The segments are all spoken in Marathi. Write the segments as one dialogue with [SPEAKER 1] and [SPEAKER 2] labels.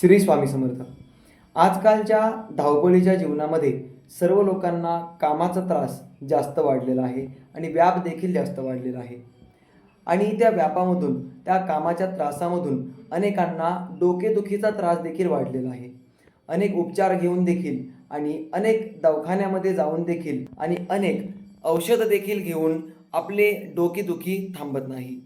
[SPEAKER 1] श्री स्वामी समर्थ. आजकालच्या धावपळीच्या जीवनामध्ये सर्व लोकांना कामाचा त्रास जास्त वाढलेला आहे आणि व्याप देखील जास्त वाढलेला आहे. आणि त्या व्यापामधून त्या कामाच्या त्रासामधून अनेकांना डोकेदुखीचा त्रास देखील वाढलेला आहे. अनेक उपचार घेऊन देखील आणि अनेक दवाखान्यामध्ये जाऊन देखील आणि अनेक औषधं देखील घेऊन आपले डोकेदुखी थांबत नाही.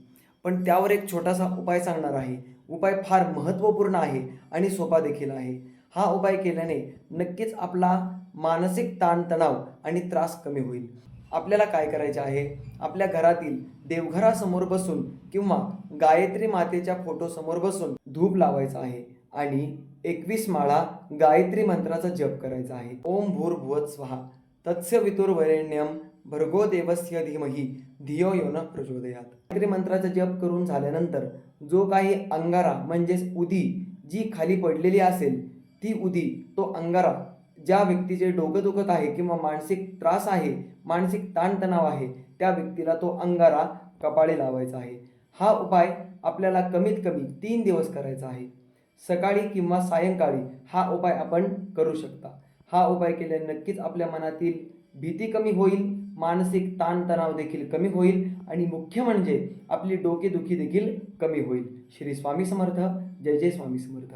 [SPEAKER 1] पण त्यावर एक छोटासा उपाय सांगणार आहे. उपाय फार महत्त्वपूर्ण आहे आणि सोपा देखील आहे. हा उपाय केल्याने नक्कीच आपला मानसिक ताणतणाव आणि त्रास कमी होईल. आपल्याला काय करायचे आहे? आपल्या घरातील देवघरासमोर बसून किंवा गायत्री मातेच्या फोटोसमोर बसून धूप लावायचा आहे आणि एकवीस माळा गायत्री मंत्राचा जप करायचा आहे. ओम भूर्भुवत स्वाहा. तत्स्य वितुर्वरेण्यम भर्गो देवस्य धीमही धियो यो न प्रचोदयात. गायत्री मंत्राचा जप करून झाल्यानंतर जो काही अंगारा म्हणजेच उदी जी खाली पडलेली असेल ती उदी तो अंगारा ज्या व्यक्तीचे डोकं दुखत आहे किंवा मानसिक त्रास आहे मानसिक ताणतणाव आहे त्या व्यक्तीला तो अंगारा कपाळी लावायचा आहे. हा उपाय आपल्याला कमीत कमी तीन दिवस करायचा आहे. सकाळी किंवा सायंकाळी हा उपाय आपण करू शकता. हा उपाय केल्याने नक्कीच आपल्या मनातील भीती कमी होईल मानसिक ताणतणाव देखील कमी होईल आणि मुख्य म्हणजे आपली डोकेदुखी देखील कमी होईल. श्री स्वामी समर्थ जय जय स्वामी समर्थ.